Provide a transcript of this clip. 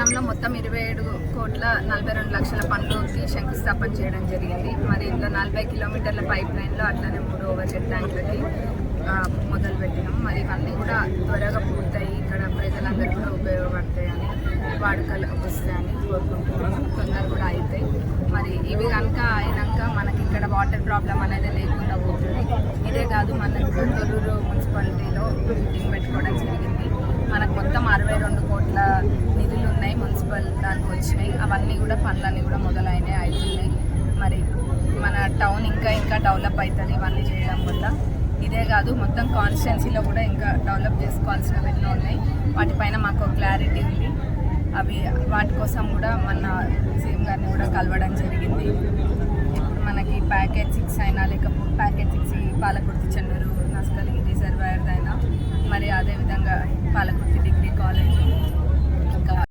మొత్తం ఇరవై ఏడు కోట్ల నలభై రెండు లక్షల పనులకి శంకుస్థాపన చేయడం జరిగింది. మరి ఇందులో నలభై కిలోమీటర్ల పైప్ లైన్లో అట్లనే మూడు ఓవర్ హెడ్ ట్యాంకులకి మొదలు పెట్టినాం మరి ఇవన్నీ కూడా త్వరగా పూర్తయి ఇక్కడ ప్రజలందరూ కూడా ఉపయోగపడతాయని వాడుకలకు వస్తాయని కోరుకుంటున్నాం తొందర కూడా అవుతాయి మరి ఇవి కనుక అయినాక మనకి ఇక్కడ వాటర్ ప్రాబ్లం అనేది లేకుండా పోతుంది. ఇదే కాదు మనకు తొలూరు మున్సిపాలిటీలో మీటింగ్ పెట్టుకోవడం జరిగింది మనకు మొత్తం అరవై రెండు కోట్ల నిధులు ఉన్నాయి మున్సిపల్ దానికి వచ్చినాయి. అవన్నీ కూడా పనులన్నీ కూడా మొదలైనవి అవుతున్నాయి మరి మన టౌన్ ఇంకా ఇంకా డెవలప్ అవుతుంది ఇవన్నీ చేయడం వల్ల. ఇదే కాదు మొత్తం కాన్స్టిట్యున్సీలో కూడా ఇంకా డెవలప్ చేసుకోవాల్సినవి ఎన్నో ఉన్నాయి. వాటిపైన మాకు క్లారిటీ ఉంది. అవి వాటి కోసం కూడా మన సీఎం గారిని కూడా కలవడం జరిగింది. ఇప్పుడు మనకి ప్యాకేజ్ సిక్స్ అయినా లేకపోతే ప్యాకేజ్ సిక్స్ పాలకుర్తి చెన్నూరు నస్కలి రిజర్వాయర్దైనా మరి అదేవిధంగా పాలకుర్తి